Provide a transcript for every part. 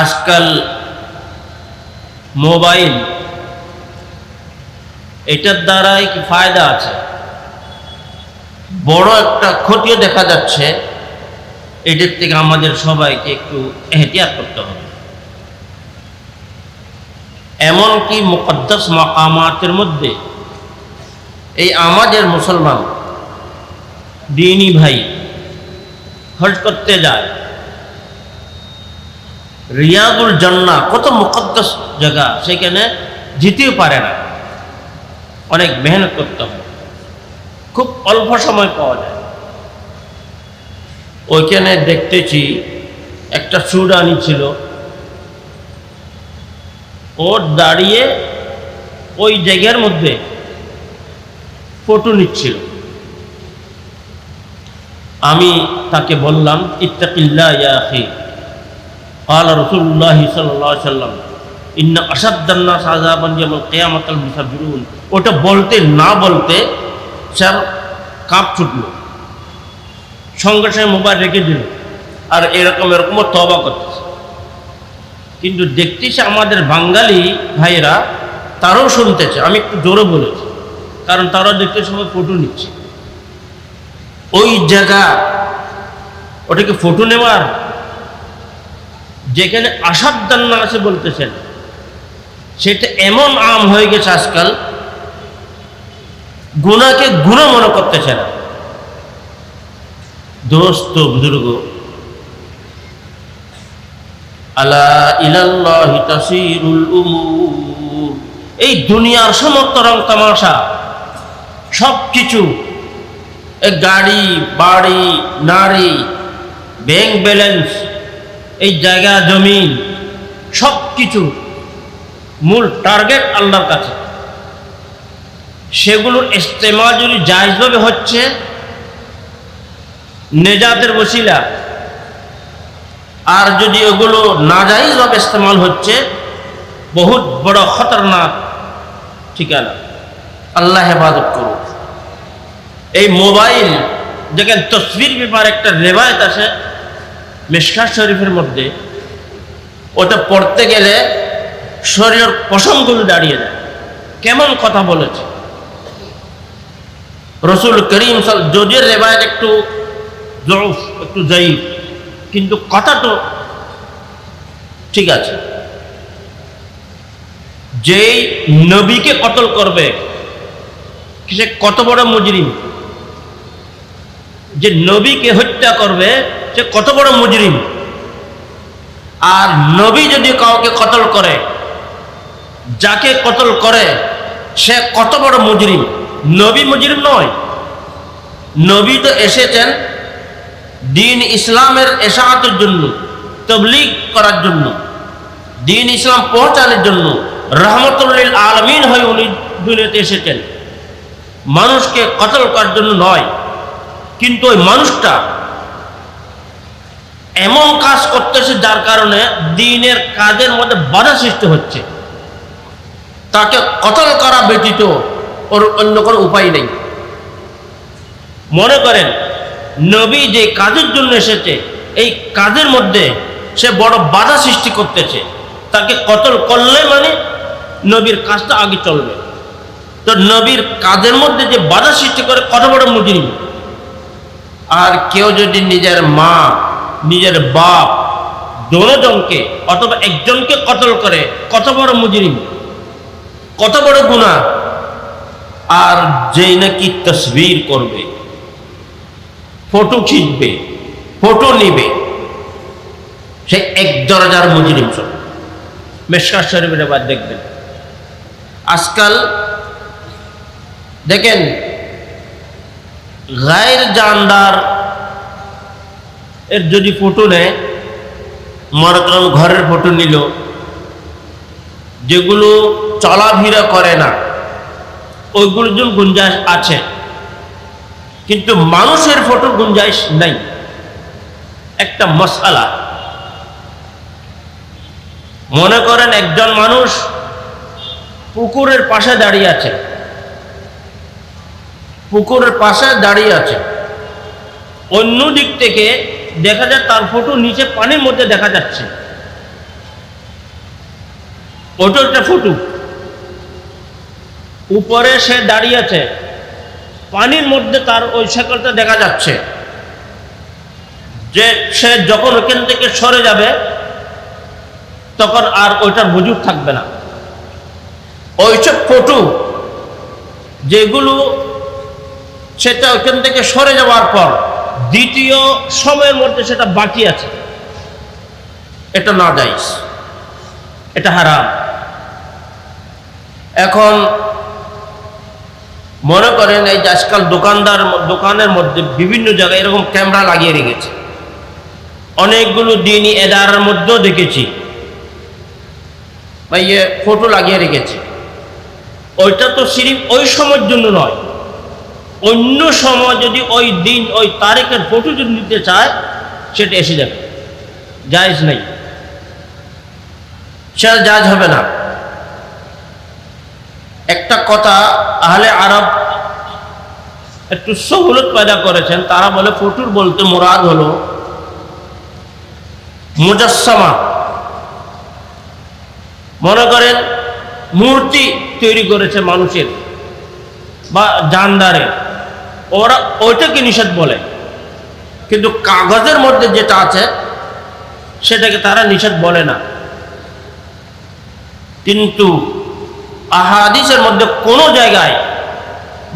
আজকাল মোবাইল, এটার দ্বারাই কি ফায়দা আছে? বড় একটা ক্ষতিও দেখা যাচ্ছে এটার থেকে আমাদের সবাইকে একটু এহতিয়াত করতে হবে। এমনকি মুকদ্দাস মাকামাতের মধ্যে, এই আমাদের মুসলমান, দিনী ভাই, হজ করতে যায়। রিয়াদুল জান্না কত মুকদ্দাস জায়গা, সেখানে যেতেও পারে না। অনেক মেহনত করতে হয় খুব অল্প সময় পাওয়া যায়। ওইখানে দেখতেছি একটা সুডানি ছিল। ওর দাঁড়িয়ে ওই জায়গার মধ্যে ফটো নিচ্ছিল। আমি তাকে বললাম ইত্তাকিল্লা ইয়া আখি। قال رسول الله صلى الله عليه وسلم ইন্না আসাদ্দান্না সাজাবান যেমন কেয়ামাতাল মুসাফিরুন ওটা বলতে না বলতে স্যার কাঁপ ছুটলো সঙ্গে সঙ্গে মোবাইল রেখে দিল আর এরকম এরকম তবা করতেছে কিন্তু দেখতেছি আমাদের বাঙালি ভাইয়েরা তারাও শুনতেছে আমি একটু জোরে বলেছি কারণ তারাও দেখতে সবাই ফটো নিচ্ছে ওই জায়গা ওটাকে ফটো নেওয়ার যেখানে আসাদ্দান্না আছে বলতেছেন, সেটা এমন আম হয়ে গেছে আজকাল গুণাকে গুণা মনে করতেছে না দোস্ত, বুজুর্গ, আলা ইলাল্লাহি তাসিরুল উমুর, এই দুনিয়ার সমস্ত রং তামাশা সব কিছু গাড়ি, বাড়ি, নারী, ব্যাংক ব্যালেন্স এই জায়গা, জমিন সব কিছু মূল টার্গেট আল্লাহর কাছে। সেগুলোর ইস্তেমাল যদি জায়জভাবে হচ্ছে, নেজাতের বসিলা আর যদি ওগুলো নাজাইজভাবে ইস্তেমাল হচ্ছে, বহুত বড় খতরনাক ঠিকানা। আল্লাহ হেফাজত করুক। এই মোবাইল যেখানে তসবির ব্যাপার একটা রেবায়ত আছে মেশকার শরীফের মধ্যে ওটা পড়তে গেলে শরীরের পশমগুলো দাঁড়িয়ে যায়। কেমন কথা বলেছে? রসুল করিম সাল, যদিও রেবায়ত একটু জরুফ একটু জয়ীফ, কিন্তু কথা তো ঠিক আছে। যেই নবীকে কতল করবে, সে কত বড় মুজরিম। যে নবীকে হত্যা করবে সে কত বড় মুজরিম। আর নবী যদি কাউকে কতল করে, যাকে কতল করে, সে কত বড় মুজরিম। নবী মুজরিম নয়। নবী তো এসেছেন দিন ইসলামের এশাহাতের জন্য, তবলিগ করার জন্য, দিন ইসলাম পৌঁছানোর জন্য, রহমতুল্লিল আলমিন হয়ে উনি দুনিয়াতে এসেছেন। মানুষকে কতল করার জন্য নয়, কিন্তু ওই মানুষটা এমন কাজ করতেছে যার কারণে দিনের কাজের মধ্যে বাধা সৃষ্টি হচ্ছে। তাকে কতল করা ব্যতীত ওর অন্য কোনো উপায় নেই। মনে করেন, নবী যে কাজের জন্য এসেছে, এই কাজের মধ্যে সে বড় বাধা সৃষ্টি করতেছে। তাকে কতল করলে মানে নবীর কাজটা আগে চলবে। তো নবীর কাজের মধ্যে যে বাধা সৃষ্টি করে কত বড় মুজরিম আর কেউ যদি নিজের মা নিজের বাপ দোনোজনকে অথবা একজনকে কতল করে, কত বড় মুজরিম, কত বড় গুণা আর যেই নাকি তসবির করবে, ফটো খিঁচবে, ফটো নিবে, সে এক দরজার মুজরিম সব। মেশকার শরীফের এবার দেখবেন। আজকাল দেখেন, গায়ের জানদার এর যদি ফটো নেয় মনে করেন ঘরের ফটো নিল, যেগুলো চলাফেরা করে না, ওইগুলোর জন্য গুঞ্জাইশ আছে। কিন্তু মানুষের ফটো গুঞ্জাইশ নাই। একটা মশালা। মনে করেন একজন মানুষ পুকুরের পাশে দাঁড়িয়ে আছে। পুকুরের পাশে দাঁড়িয়ে আছে। অন্য দিক থেকে দেখা যায় তার ফটো নিচে পানির মধ্যে দেখা যাচ্ছে। ওটা একটা ফটো উপরে সে দাঁড়িয়ে আছে। পানির মধ্যে তার ওই শেকলটা দেখা যাচ্ছে। যে সে যখন ওখান থেকে সরে যাবে, তখন আর ওইটার বুজুর থাকবে না। ওইসব ফটো যেগুলো সেটা ওইখান থেকে সরে যাওয়ার পর দ্বিতীয় সময়ের মধ্যে সেটা বাকি আছে। এটা না যাইস এটা হারাম। এখন মনে করেন এই যে আজকাল দোকানদার দোকানের মধ্যে বিভিন্ন জায়গায় এরকম ক্যামেরা লাগিয়ে রেখেছে। অনেকগুলো দিনই এদারের মধ্যেও দেখেছি। বা ইয়ে ফটো লাগিয়ে রেখেছে। ওইটা তো সিরিফ ওই সময়ের জন্য নয়। অন্য সময় যদি ওই দিন, ওই তারিখের ফটো যদি নিতে চায়, সেটা এসে যাবে। জায়জ নেই। সেটা জায়জ হবে না। একটা কথা আহলে আরব একটু সহুলত পয়দা করেছেন। তারা বলে, ফটুর বলতে মোরাদ হলো মুজাসসামা। মনে করেন, মূর্তি তৈরি করেছে মানুষের বা জানদারের। ওরা ওইটাকে নিষেধ বলে। কিন্তু কাগজের মধ্যে যেটা আছে, সেটাকে তারা নিষেধ বলে না। কিন্তু আহাদিসের মধ্যে কোনো জায়গায়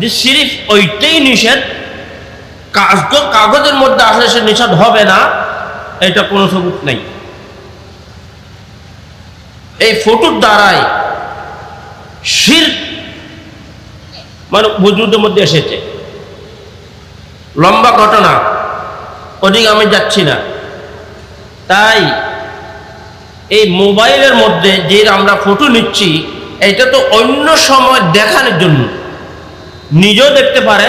যে সিরিফ ওইটাই নিষেধ কাগজ কাগজের মধ্যে আসলে সে নিষেধ হবে না, এটা কোনো সবুত নেই। এই ফটোর দ্বারাই শির মানে বুজুর্গের মধ্যে এসেছে। লম্বা ঘটনা। ওদিক আমি যাচ্ছি না। তাই এই মোবাইলের মধ্যে যে আমরা ফটো নিচ্ছি, এটা তো অন্য সময় দেখানোর জন্য। নিজেও দেখতে পারে,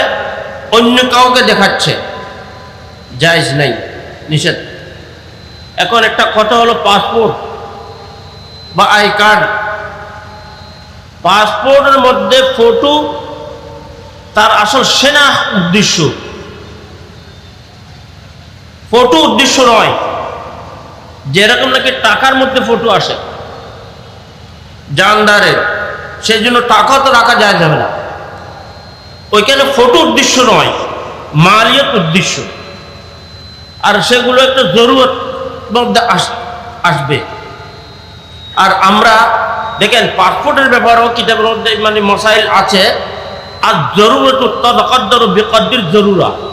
অন্য কাউকে দেখাচ্ছে। জায়জ নাই, নিষেধ। এখন একটা কথা হলো পাসপোর্ট বা আই কার্ড পাসপোর্টের মধ্যে ফটো তার আসল সেনা উদ্দেশ্য। ফটো উদ্দেশ্য নয়। যেরকম নাকি টাকার মধ্যে ফটো আসে, জানদারের সেই জন্য টাকা তো রাখা যায় যাবে না ওইখানে ফটো উদ্দেশ্য নয়, মালিয়ত উদ্দেশ্য। আর সেগুলো একটা জরুরত মধ্যে আস- আসবে। আর আমরা দেখেন পাসপোর্টের ব্যাপারেও কিতাবের মধ্যে মানে মশাইল আছে। আর জরুরত তদকদ্দর বেকদ্দির জরুরা।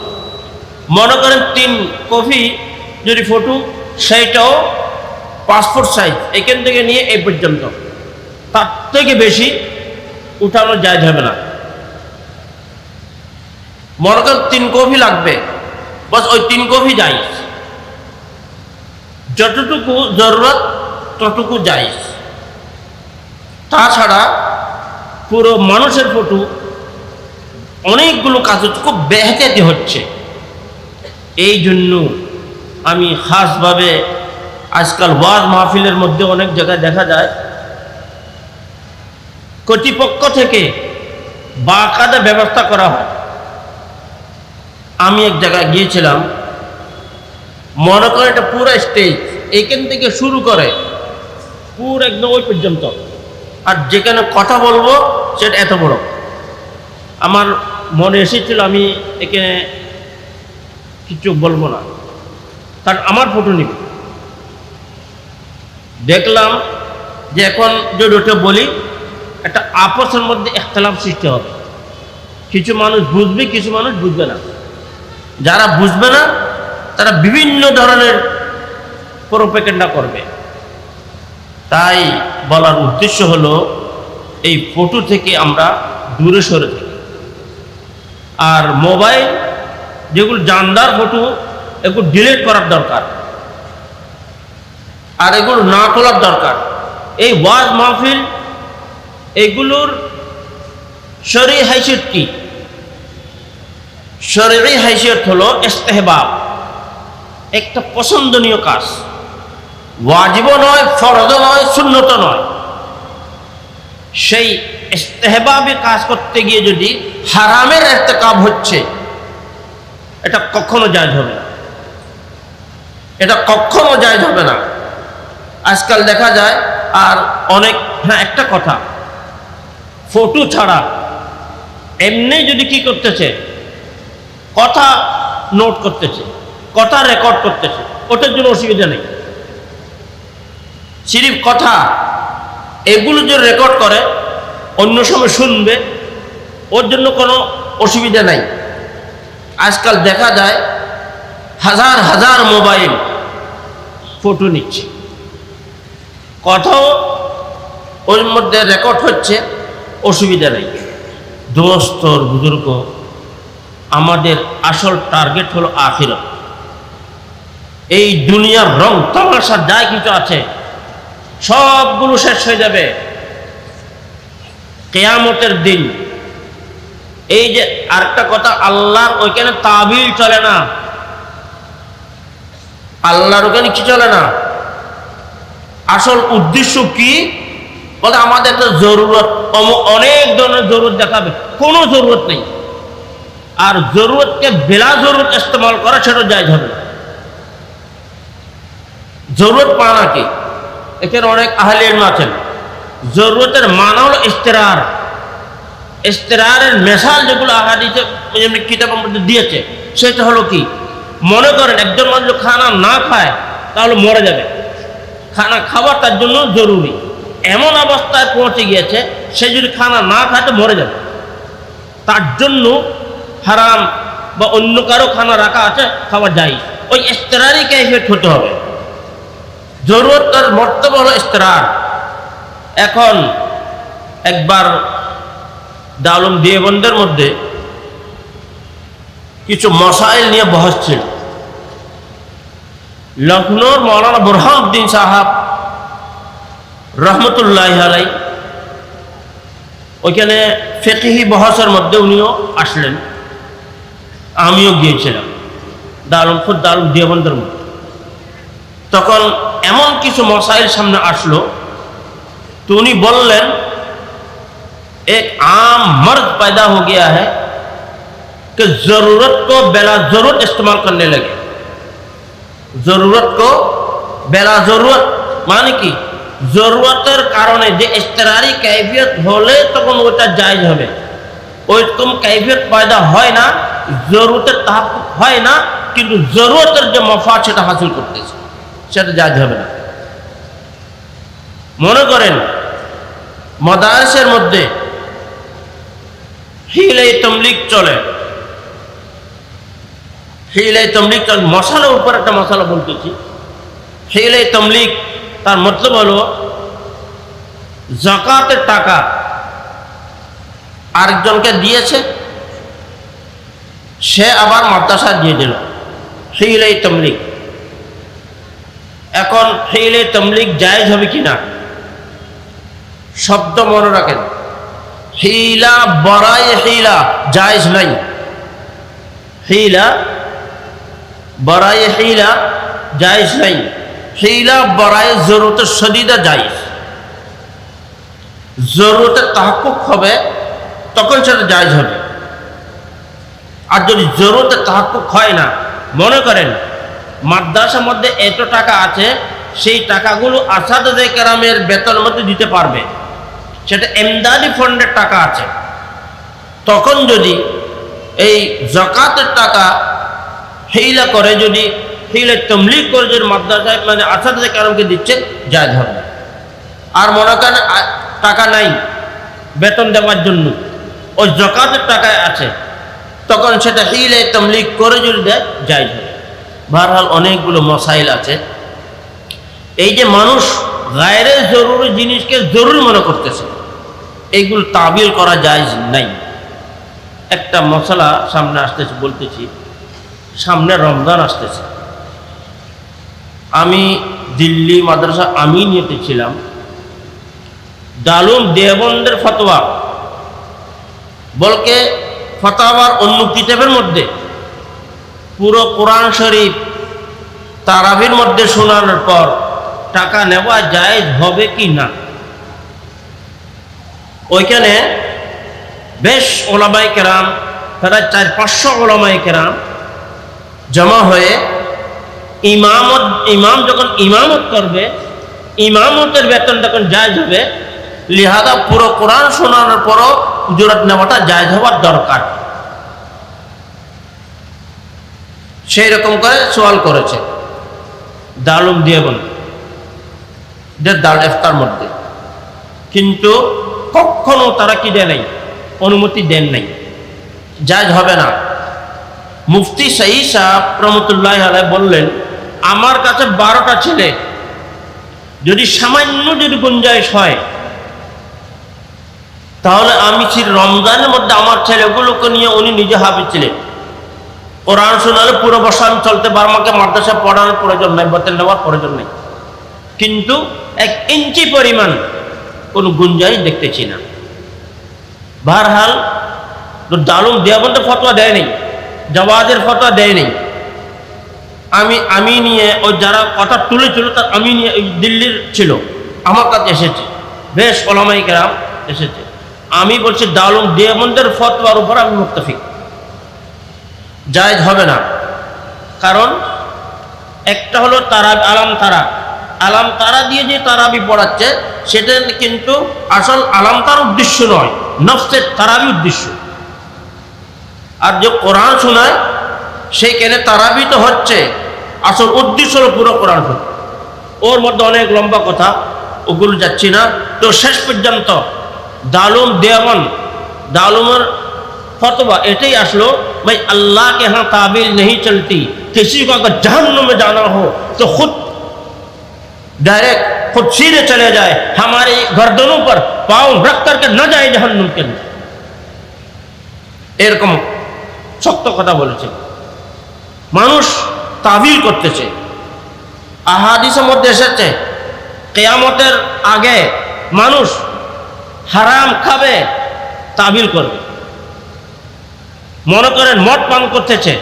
মনে করেন তিন কপি যদি ফটো, সেইটাও পাসপোর্ট সাইজ এখান থেকে নিয়ে এই পর্যন্ত। তার থেকে বেশি উঠানো যায় যাবে না। মনে করেন তিন কপি লাগবে, বাস ওই তিন কপি যাই যতটুকু জরুরত, ততটুকু যাই তাছাড়া পুরো মানুষের ফটো অনেকগুলো কাজ খুব বেহতাতি হচ্ছে। এই জন্য আমি খাসভাবে আজকাল ওয়াজ মাহফিলের মধ্যে অনেক জায়গায় দেখা যায়। কর্তৃপক্ষ থেকে বাকাদা ব্যবস্থা করা হয়। আমি এক জায়গায় গিয়েছিলাম। মনে করে এটা পুরো স্টেজ, এখান থেকে শুরু করে পুরো একদম ওই পর্যন্ত। আর যেখানে কথা বলব সেটা এত বড়। আমার মনে এসেছিল আমি এখানে কিছু বলব না। কারণ আমার ফটো নিবে। দেখলাম যে এখন যদি ওটা বলি, একটা আপসের মধ্যে একতলাপ সৃষ্টি হবে। কিছু মানুষ বুঝবে, কিছু মানুষ বুঝবে না। যারা বুঝবে না, তারা বিভিন্ন ধরনের প্রোপেকেন্ডা করবে। তাই বলার উদ্দেশ্য হলো, এই ফটো থেকে আমরা দূরে সরে থাকি। আর মোবাইল যেগুলো জানদার ফটো এগুলো ডিলিট করার দরকার। আর এগুলো না তোলার দরকার। এই ওয়াজ মাহফিল, এগুলোর শরীর হাইসিয়ত কি? শরীরী হাইসিয়ত হলো ইস্তেহবাব। একটা পছন্দনীয় কাজ। ওয়াজিব নয় ফরজ নয় শূন্যত নয়। সেই ইস্তেহবাবে কাজ করতে গিয়ে যদি হারামের একটা কাজ হচ্ছে এটা কখনো জায়জ হবে না। এটা কখনো জায়জ হবে না। আজকাল দেখা যায়, আর অনেক হ্যাঁ একটা কথা। ফটো ছাড়া এমনি যদি কি করতেছে, কথা নোট করতেছে, কথা রেকর্ড করতেছে, ওটার জন্য অসুবিধা নেই। সিরিফ কথা, এগুলো যে রেকর্ড করে, অন্য সময় শুনবে, ওর জন্য কোনো অসুবিধা নাই। আজকাল দেখা যায় হাজার হাজার মোবাইল ফটো নিচ্ছে। কথাও ওর মধ্যে রেকর্ড হচ্ছে, অসুবিধা নেই। দোস্তর বুজুর্গ, আমাদের আসল টার্গেট হলো আখিরত। এই দুনিয়ার রং তামাশা যা কিছু আছে, সবগুলো শেষ হয়ে যাবে। কেয়ামতের দিন এই যে আরেকটা কথা, আল্লাহর ওইখানে তাবিল চলে না। আল্লাহর ওখানে কি চলে না? আসল উদ্দেশ্য কি? বলে আমাদের তো জরুরত অনেক ধরনের জরুরত দেখাবে কোনো জরুরত নেই। আর জরুরতকে বেলা জরুরত ইস্তেমাল করা সেটা যায় হবে জরুরত পানা কি? এখানে অনেক আহলে ইলম আছেন। জরুরতের মানা হলো ইস্তেরার ইস্তেরারের মেশাল যেগুলো আহাদিতে কিতাবের মধ্যে দিয়েছে, সেটা হলো কি? মনে করেন একজন মানুষ খানা না খায়, তাহলে মরে যাবে। খানা খাওয়া তার জন্য জরুরি। এমন অবস্থায় পৌঁছে গিয়েছে, সে যদি খানা না খায়, তো মরে যাবে। তার জন্য হারাম বা অন্য কারও খানা রাখা আছে, খাওয়া যায়। ওই ইস্তেরারই ক্যাফেট হতে হবে। জরুরত তার মর্তব্য হলো ইস্তেরার এখন একবার দালুম দিয়েবন্দের মধ্যে কিছু মশাইল নিয়ে বহস ছিল। লখনৌর মৌলানা বুরহানুদ্দিন সাহাব রহমতুল্লাহ আলাই ওইখানে ফেকিহি বহসের মধ্যে উনিও আসলেন, আমিও গিয়েছিলাম দারুম খুব দারুম দিয়েবন্দের মধ্যে। তখন এমন কিছু মশাইল সামনে আসলো, তো উনি বললেন एक आम मर्द पैदा हो गया है कि जरूरत को बेला जरूरत इस्तेमाल करने लगे জরুরত কো বেলা জরুরত মানে কি জরুরতের কারণে যে ইস্তেরারি কাইফিয়ত হলে তখন ওটা জায়জ হবে ওইরকম কাইফিয়ত পয়দা হয় না জরুরতের তাহাক হয় না কিন্তু জরুরতের যে মফাদ সেটা হাসিল করতেছে সেটা জায়জ হবে না মনে করেন মদারসের মধ্যে হিলাই তমলিক চলে। হিলাই তমলিক চলে। মশালার উপর একটা মশালা বলতেছি। হিলাই তমলিক, তার মতলব হলো জাকাতের টাকা আরেকজনকে দিয়েছে, সে আবার মাদ্রাসা দিয়ে দিল। হিলাই তমলিক। এখন হিলাই তমলিক জায়েজ হবে কি না শব্দ মনে রাখেন। হিলা বড়াই হিলা জায়েজ নাই হিলা বড়াই হিলা জায়েজ নাই হিলা বড়াই জরুরত সদিদা জায়েজ জরুরতের তাহকুক হবে তখন সেটা জায়েজ হবে আর যদি জরুরতের তাহকুক হয় না, মনে করেন, মাদ্রাসার মধ্যে এত টাকা আছে, সেই টাকাগুলো আসাদ কেরামের বেতনের মধ্যে দিতে পারবে। সেটা এমদাদি ফান্ডের টাকা আছে। তখন যদি এই জকাতের টাকা হিলা করে, যদি হিলে তমলিক করে, যদি মাদ্রাসায় মানে আসাদ কারণকে দিচ্ছে যায় ধরবে আর মনে করেন টাকা নাই, বেতন দেওয়ার জন্য। ওই জকাতের টাকায় আছে। তখন সেটা হিলে তমলিক করে যদি দেয় যায় ধরে বহাল অনেকগুলো মশাইল আছে। এই যে মানুষ গায়ের জরুরি জিনিসকে জরুরি মনে করতেছে। এইগুলো তাবিল করা যায় নাই। একটা মশলা সামনে আসতেছে, বলতেছি, সামনে রমজান আসতেছে। আমি দিল্লি মাদ্রাসা, আমি নিতে ছিলাম। দালুম দেবন্দের ফতোয়া। বলকে ফতোয়ার অন্য কিতাবের মধ্যে, পুরো কোরআন শরীফ তারাবির মধ্যে শোনানোর পর টাকা নেওয়া যায় হবে কি না? ওইখানে বেশ ওলামাই কেরাম, প্রায় চার পাঁচশো ওলামাই কেরাম জমা হয়ে ইমামত, ইমাম যখন ইমামত করবে, ইমামতের বেতন যখন যায় হবে। লিহাদা পুরো কোরআন শোনানোর পরও জোরাত নেওয়াটা জায়জ হওয়ার দরকার। সেই রকম করে সোয়াল করেছে। দালুম দিয়ে বল। দাল এফতার মধ্যে। কিন্তু কখনো তারা কি দেয় নাই? অনুমতি দেন নাই। জায়জ হবে না। মুফতি সাই সাহ রহমতুল্লাহ আলাই বললেন, আমার কাছে বারোটা ছেলে, যদি সামান্য যদি গুঞ্জাইশ হয়, তাহলে আমি ছিল রমজানের মধ্যে আমার ছেলেগুলোকে নিয়ে উনি নিজে হাফিজ ছিলেন। কোরআন শোনালে পুরো বছর আমি চলতে পারব আমাকে মাদ্রাসা পড়ানোর প্রয়োজন নাই, বেতন নেওয়ার প্রয়োজন নেই। কিন্তু এক ইঞ্চি পরিমাণ কোনো গুঞ্জাই দেখতেছি না। বারহাল তো দালুম দেওয়াবন্ধ ফতোয়া দেয় নেই, জওয়াজের ফতোয়া দেয় নেই। আমি আমি নিয়ে ওই যারা কথা তুলেছিল তার আমি নিয়ে দিল্লির ছিল, আমার কাছে এসেছে, বেশ ওলামাই কেরাম এসেছে। আমি বলছি দালুম দেওবন্দের ফতোয়ার উপর আমি মুক্তফিক জায়জ হবে না। কারণ একটা হলো তারা আলাম তারা আলাম তারা দিয়ে যে তারাবি পড়াচ্ছে সেটা কিন্তু আসল আলাম তার উদ্দেশ্য নয় নফসের তারাবি উদ্দেশ্য আর যে কোরআন শোনায় সেইখানে তারাবি তো হচ্ছে আসল উদ্দেশ্য হলো পুরো কোরআন শোনা ওর মধ্যে অনেক লম্বা কথা ওগুলো যাচ্ছি না তো শেষ পর্যন্ত দালুম দেওয়ান दालुमर फतवा एटे আসলো भाई अल्लाह के यहाँ ताबील नहीं चलती किसी को अगर जहन्नुम में जाना हो तो खुद डायरेक्ट खुद सीधे चले जाए हमारे गर्दनों पर पाँव रख करके न जाए जहन्नुम के अंदर এরকম শক্ত কথা বলেছে মানুষ তাবিল করতেছে আহাদিসের মধ্যে এসেছে কেয়ামতের আগে মানুষ হারাম খাবে তাবিল করবে মনে করেন মদ পান করতেছে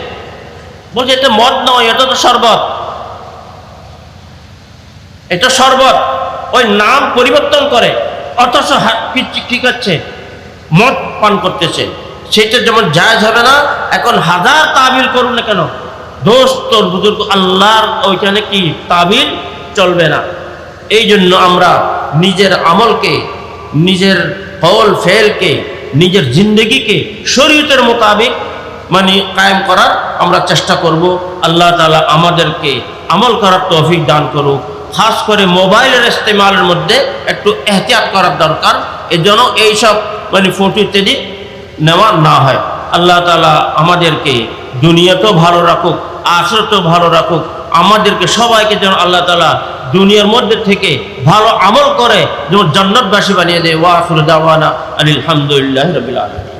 বলছে এটা মদ নয় এটা তো শরবত এটা শরবত। ওই নাম পরিবর্তন করে, অথচ হা- কি- কি করছে মদ পান করতেছে। সেটা যেমন জায়জ হবে না, এখন হাজার তাবিল করুন না কেন? দোস্ত তোর বুজুর্গ, আল্লাহর ওইখানে কি তাবিল চলবে না? এই জন্য আমরা নিজের আমলকে, নিজের ফল ফেলকে, নিজের জিন্দগিকে শরীয়তের মোতাবেক মানে কায়েম করার আমরা চেষ্টা করব। আল্লাহ তালা আমাদেরকে আমল করার তৌফিক দান করুক। খাস করে মোবাইলের ইস্তেমালের মধ্যে একটু এহতিয়াত করার দরকার। এজন্য এইসব মানে ফটো ইত্যাদি নেওয়া না হয়। আল্লাহ তালা আমাদেরকে দুনিয়াতেও ভালো রাখুক, আখরতেও ভালো রাখুক। আমাদেরকে সবাইকে যেন আল্লাহ তালা দুনিয়ার মধ্যে থেকে ভালো আমল করে, যেমন জান্নাতবাসী বানিয়ে দেয়। ওয়াফুর দাওয়ানা আলহামদুলিল্লাহ রবিল আলম